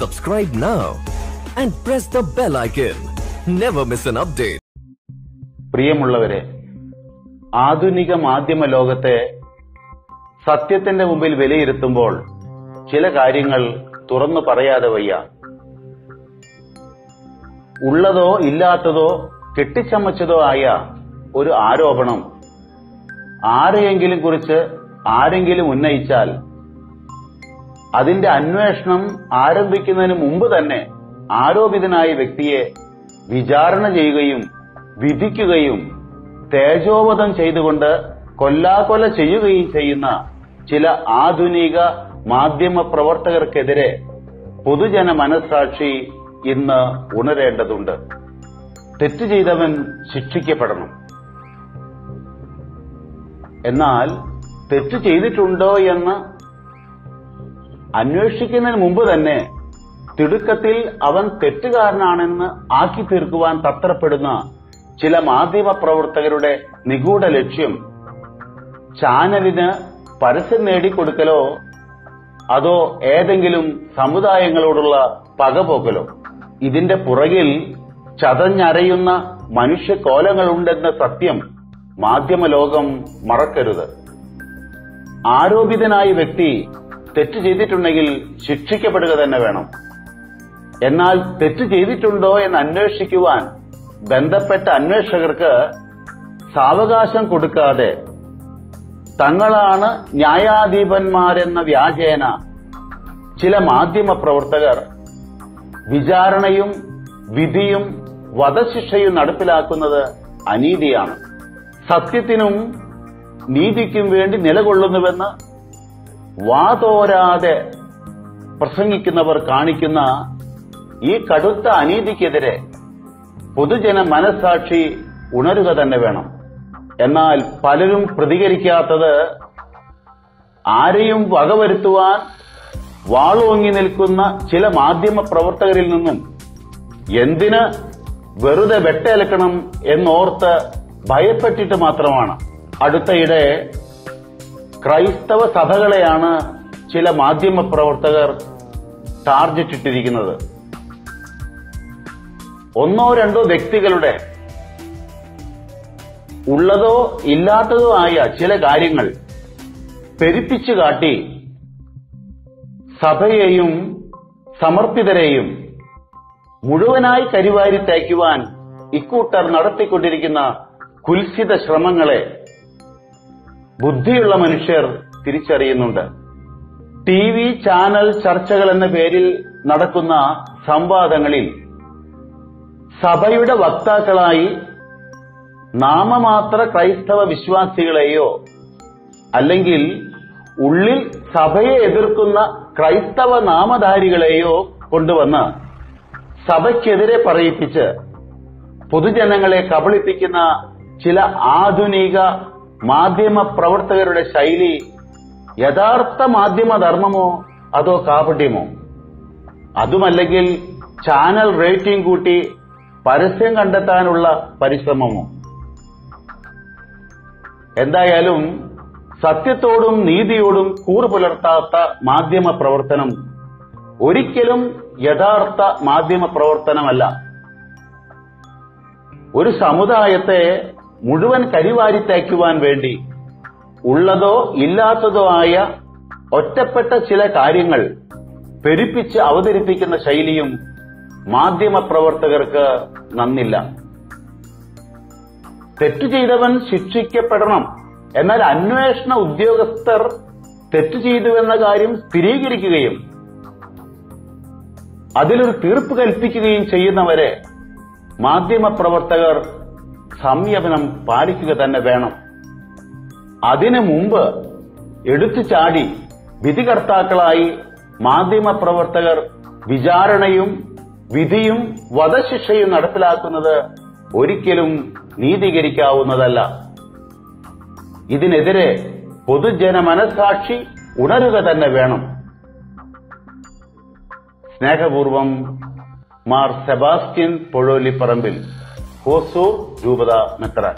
Subscribe now and press the bell icon. Never miss an update. പ്രിയമുള്ളവരെ ആധുനിക മാധ്യമ ലോകത്തെ സത്യത്തിന്റെ മുമ്പിൽ വിലയിരുത്തുമ്പോൾ ചില കാര്യങ്ങൾ തുറന്നു പറയാതെ വയ്യ ഉള്ളതോ ഇല്ലാത്തതോ കെട്ടിച്ചമച്ചതോ ആയ ഒരു ആരോപണം ആരെയെങ്കിലും കുറിച്ച് ആരെങ്കിലും ഉന്നയിച്ചാൽ അതിന്റെ അന്വേഷണം ആരംഭിക്കുന്നതിന് മുമ്പ് തന്നെ ആരോപിതനായ വ്യക്തിയെ വിചാരണ ചെയ്യുകയും വിധിക്കുകയും തേജോവധം ചെയ്തുകൊണ്ട് കൊല്ലാകൊല ചെയ്യുകയും ചെയ്യുന്ന ചില ആധുനിക മാധ്യമ പ്രവർത്തകർക്കെതിരെ പൊതുജന മനസാക്ഷി ഇന്ന് ഉണരേണ്ടതുണ്ട്. തെറ്റ് ചെയ്തവൻ ശിക്ഷിക്കപ്പെടണം. എന്നാൽ തെറ്റ് ചെയ്തിട്ടുണ്ടോ എന്ന് അന്വേഷിക്കുന്നതിന് മുമ്പ് തന്നെ തിടുക്കത്തിൽ അവൻ തെറ്റുകാരനാണെന്ന് ആക്കി തീർക്കുവാൻ തത്രപ്പെടുന്ന ചില മാധ്യമ പ്രവർത്തകരുടെ നിഗൂഢ ലക്ഷ്യം ചാനലിന് പരസ്യം നേടിക്കൊടുക്കലോ അതോ ഏതെങ്കിലും സമുദായങ്ങളോടുള്ള പകപോക്കലോ? ഇതിന്റെ പുറകിൽ ചതഞ്ഞരയുന്ന മനുഷ്യക്കോലങ്ങളുണ്ടെന്ന സത്യം മാധ്യമ ലോകം മറക്കരുത്. ആരോപിതനായ വ്യക്തി തെറ്റ് ചെയ്തിട്ടുണ്ടെങ്കിൽ ശിക്ഷിക്കപ്പെടുക തന്നെ വേണം. എന്നാൽ തെറ്റ് ചെയ്തിട്ടുണ്ടോ എന്ന് അന്വേഷിക്കുവാൻ ബന്ധപ്പെട്ട അന്വേഷകർക്ക് സാവകാശം കൊടുക്കാതെ തങ്ങളാണ് ന്യായാധിപന്മാരെന്ന വ്യാജേന ചില മാധ്യമ പ്രവർത്തകർ വിചാരണയും വിധിയും വധശിക്ഷയും നടപ്പിലാക്കുന്നത് അനീതിയാണ്. സത്യത്തിനും നീതിക്കും വേണ്ടി നിലകൊള്ളുന്നുവെന്ന് വാതോരാതെ പ്രസംഗിക്കുന്നവർ കാണിക്കുന്ന ഈ കടുത്ത അനീതിക്കെതിരെ പൊതുജന മനസാക്ഷി ഉണരുക തന്നെ വേണം. എന്നാൽ പലരും പ്രതികരിക്കാത്തത് ആരെയും വകവരുത്തുവാൻ വാളോങ്ങി നിൽക്കുന്ന ചില മാധ്യമ പ്രവർത്തകരിൽ നിന്നും എന്തിന് വെറുതെ വെട്ടേൽക്കണം എന്നോർത്ത് ഭയപ്പെട്ടിട്ട് മാത്രമാണ്. അടുത്തയിടെ ക്രൈസ്തവ സഭകളെയാണ് ചില മാധ്യമ പ്രവർത്തകർ ടാർഗറ്റ് ഇട്ടിരിക്കുന്നത് ഒന്നോ രണ്ടോ വ്യക്തികളുടെ ഉള്ളതോ ഇല്ലാത്തതോ ആയ ചില കാര്യങ്ങൾ പെരുപ്പിച്ചു കാട്ടി സഭയെയും സമർപ്പിതരെയും മുഴുവനായി കരിവാരി തേക്കുവാൻ ഇക്കൂട്ടർ നടത്തിക്കൊണ്ടിരിക്കുന്ന കുൽസിത ശ്രമങ്ങളെ ബുദ്ധിയുള്ള മനുഷ്യർ തിരിച്ചറിയുന്നുണ്ട്. ടി വി ചാനൽ ചർച്ചകൾ എന്ന പേരിൽ നടക്കുന്ന സംവാദങ്ങളിൽ സഭയുടെ വക്താക്കളായി നാമമാത്ര ക്രൈസ്തവ വിശ്വാസികളെയോ അല്ലെങ്കിൽ ഉള്ളിൽ സഭയെ എതിർക്കുന്ന ക്രൈസ്തവ നാമധാരികളെയോ കൊണ്ടുവന്ന് സഭയ്ക്കെതിരെ പറയിപ്പിച്ച് പൊതുജനങ്ങളെ കബളിപ്പിക്കുന്ന ചില ആധുനിക മാധ്യമ പ്രവർത്തകരുടെ ശൈലി യഥാർത്ഥ മാധ്യമ ധർമ്മമോ അതോ കാപട്യമോ? അതുമല്ലെങ്കിൽ ചാനൽ റേറ്റിംഗ് കൂട്ടി പരസ്യം കണ്ടെത്താനുള്ള പരിശ്രമമോ? എന്തായാലും സത്യത്തോടും നീതിയോടും കൂറു പുലർത്താത്ത മാധ്യമ പ്രവർത്തനം ഒരിക്കലും യഥാർത്ഥ മാധ്യമ പ്രവർത്തനമല്ല. ഒരു സമുദായത്തെ മുഴുവൻ കരിവാരി തേക്കുവാൻ വേണ്ടി ഉള്ളതോ ഇല്ലാത്തതോ ആയ ഒറ്റപ്പെട്ട ചില കാര്യങ്ങൾ പെരുപ്പിച്ച് അവതരിപ്പിക്കുന്ന ശൈലിയും മാധ്യമ പ്രവർത്തകർക്ക് നന്നില്ല. തെറ്റു ചെയ്തവൻ ശിക്ഷിക്കപ്പെടണം എന്നാൽ അന്വേഷണ ഉദ്യോഗസ്ഥർ തെറ്റു ചെയ്തുവെന്ന കാര്യം സ്ഥിരീകരിക്കുകയും അതിലൊരു തീർപ്പ് കൽപ്പിക്കുകയും ചെയ്യുന്നവരെ മാധ്യമ പ്രവർത്തകർ സംയമനം പാലിക്കുക തന്നെ വേണം. അതിനു മുമ്പ് എടുത്തു ചാടി വിധികർത്താക്കളായി മാധ്യമപ്രവർത്തകർ വിചാരണയും വിധിയും വധശിക്ഷയും നടപ്പിലാക്കുന്നത് ഒരിക്കലും നീതീകരിക്കാവുന്നതല്ല. ഇതിനെതിരെ പൊതുജന മനസാക്ഷി ഉണരുക തന്നെ വേണം. സ്നേഹപൂർവം മാർ സെബാസ്റ്റ്യൻ പൊഴോലിപ്പറമ്പിൽ होसूर रूपता मित्रा